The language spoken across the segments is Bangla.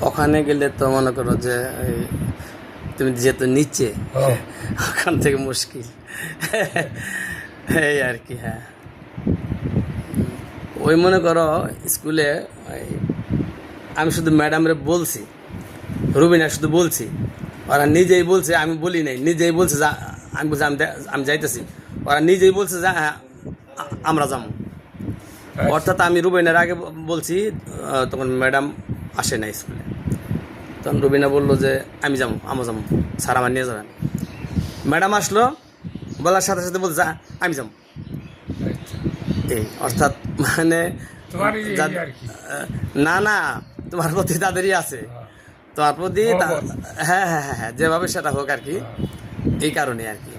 ওখানে গেলে তো মনে করো যে তুমি যেহেতু নিচে ওখান থেকে মুশকিল। এই আর কি হ্যাঁ। ওই মনে করো স্কুলে আমি শুধু ম্যাডামরে বলছি রুবিনা শুধু বলছি ওরা নিজেই বলছে আমি বলি নাই নিজেই বলছে যা আমি বলছি আমি আমি যাইতেছি। ওরা নিজেই বলছে যা হ্যাঁ আমরা যাব অর্থাৎ আমি রুবিনার আগে বলছি তখন ম্যাডাম আসে না স্কুলে। তখন রুবিনা বলল যে আমি যাব আমার যাব। স্যার আমার নিয়ে যাবেন। ম্যাডাম আসলো বলার সাথে সাথে বলছে "যা, আমি যাব। আচ্ছা। এই অর্থাৎ মানে তোমার এই যা- আর কি? আহ, না না তোমার প্রতি তাদেরই আছে। তোমার প্রতি হ্যাঁ হ্যাঁ হ্যাঁ হ্যাঁ যেভাবে সেটা হোক আর কি। এই কারণে আর কি।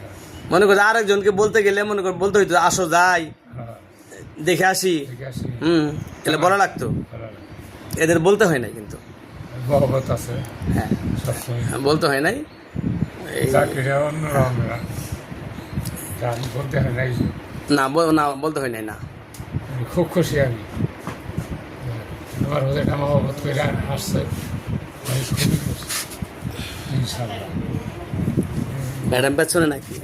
মনে করো আরেকজনকে বলতে গেলে মনে করো বলতে হইতো আসো যাই। দেখে আসি। হুম তাহলে বলা লাগতো। এদের বলতে হয় নাই কিন্তু। আছে। হ্যাঁ। বলতে হয় নাই। এই না বলতে হয় নাই। না না বলতে হয় নাই না। খুব খুশি আমি। আমার করে আসছে। ম্যাডাম পেছনে নাকি?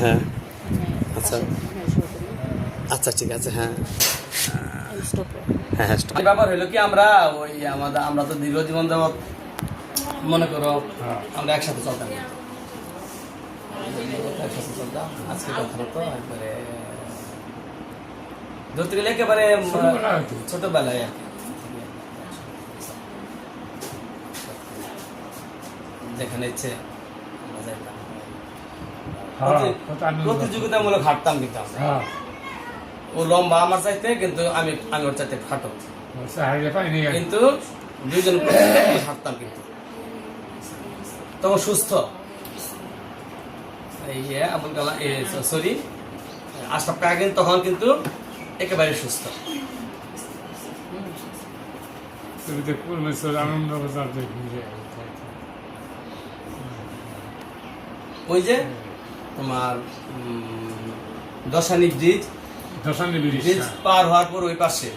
হ্যাঁ। আচ্ছা ঠিক আছে হ্যাঁ হ্যাঁ হ্যাঁ ব্যাপার হলো কি আমরা ওই আমাদের আমরা তো দীর্ঘ জীবন যাবৎ মনে করো হ্যাঁ। আমরা একসাথে চলতাম একসাথে চলতাম আজকে কথা তো একবারে ধরতে গেলে একেবারে। ছোটবেলায় আর কি যেখানে ইচ্ছে। হ্যাঁ প্রতিযোগিতামূলক হাঁটতাম কিন্তু আমরা। ও লম্বা আমার চাইতে কিন্তু আমি আমি ওর চাইতে খাটো। পাইনি আমি। কিন্তু দুইজন হাঁটতাম কিন্তু। তখন সুস্থ। এই যে আবুল কালাম সরি আশরাফ কাহিন তখন কিন্তু একেবারে সুস্থ। ওই যে তোমার দশানি ব্রিজ পার হওয়ার পর ওই পাশে।